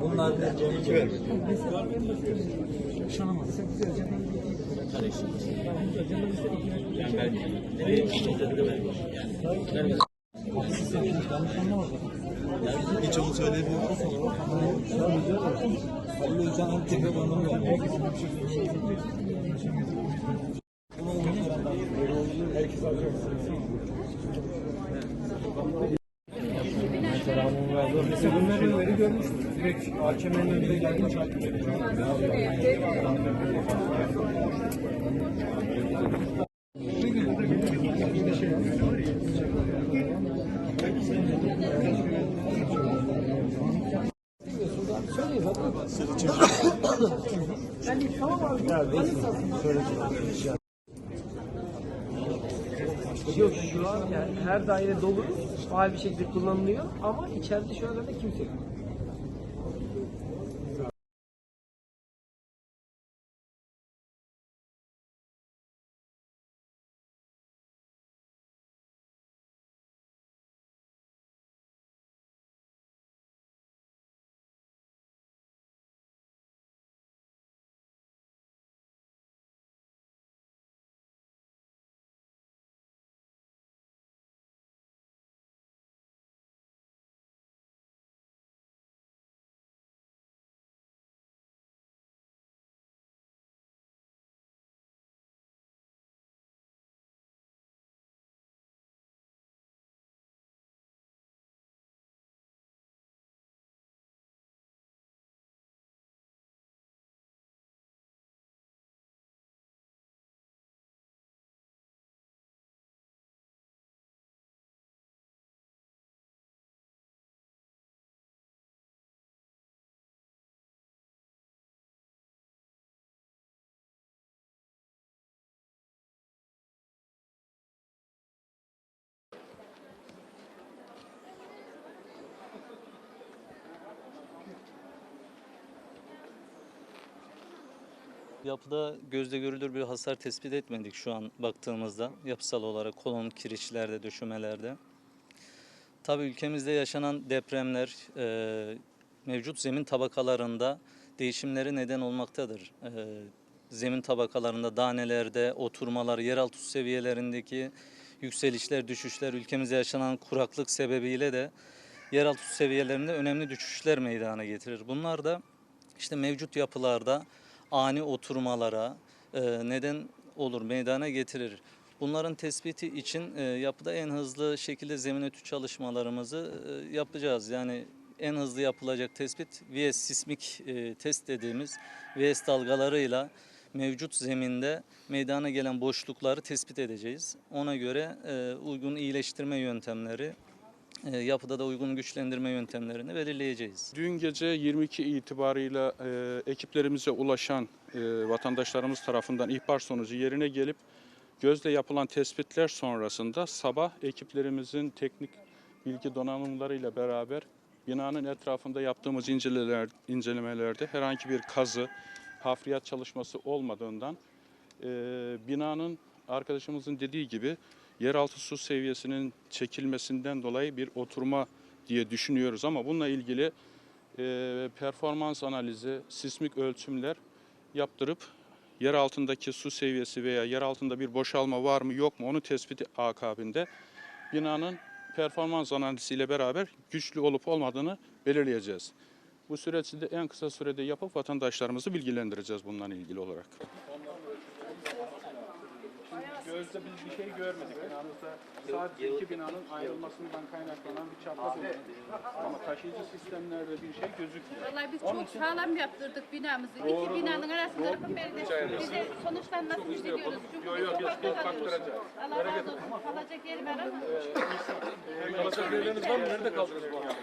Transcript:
Bunlar hiç onu söylemiyoruz. Halil Özcan hem tekrar anlamıyor. Bunları görmüştüm. Direkt AKM'nin önünde geldim takip Yok şu an yani her daire dolu, faal bir şekilde kullanılıyor ama içeride şu anda da kimse yok. Yapıda gözle görülür bir hasar tespit etmedik şu an baktığımızda. Yapısal olarak kolon kirişlerde, döşemelerde. Tabii ülkemizde yaşanan depremler e, mevcut zemin tabakalarında değişimleri neden olmaktadır. E, zemin tabakalarında, danelerde, oturmalar, yeraltı seviyelerindeki yükselişler, düşüşler, ülkemizde yaşanan kuraklık sebebiyle de yeraltı seviyelerinde önemli düşüşler meydana getirir. Bunlar da işte mevcut yapılarda ani oturmalara e, neden olur, meydana getirir. Bunların tespiti için e, yapıda en hızlı şekilde zemin etü çalışmalarımızı e, yapacağız. Yani en hızlı yapılacak tespit VS sismik test dediğimiz VS dalgalarıyla mevcut zeminde meydana gelen boşlukları tespit edeceğiz. Ona göre uygun iyileştirme yöntemleri, yapıda da uygun güçlendirme yöntemlerini belirleyeceğiz. Dün gece 22 itibarıyla e, ekiplerimize ulaşan e, vatandaşlarımız tarafından ihbar sonucu yerine gelip gözle yapılan tespitler sonrasında sabah ekiplerimizin teknik bilgi donanımlarıyla beraber binanın etrafında yaptığımız inceleler, incelemelerde herhangi bir kazı, hafriyat çalışması olmadığından e, binanın arkadaşımızın dediği gibi yeraltı su seviyesinin çekilmesinden dolayı bir oturma diye düşünüyoruz ama bununla ilgili e, performans analizi, sismik ölçümler yaptırıp yer altındaki su seviyesi veya yer altında bir boşalma var mı yok mu onu tespiti akabinde binanın performans analiziyle beraber güçlü olup olmadığını belirleyeceğiz. Bu de en kısa sürede yapıp vatandaşlarımızı bilgilendireceğiz bununla ilgili olarak. Gözde biz bir şey görmedik binamızda. Sadece iki binanın ayrılmasından kaynaklanan bir çatlak oldu. Ama taşıyıcı sistemlerde bir şey gözükmüyor. Vallahi biz çok sağlam yaptırdık binamızı. İki binanın arasında bakın belli. Bize sonuçlanmasını istiyoruz. Çünkü Yok, biz yok, biz- kalıyoruz. baktıracağız. Allah razı olsun. Kalacak yer var ama. Kalacak yerleriniz var mı? Nerede kaldınız bu akşam?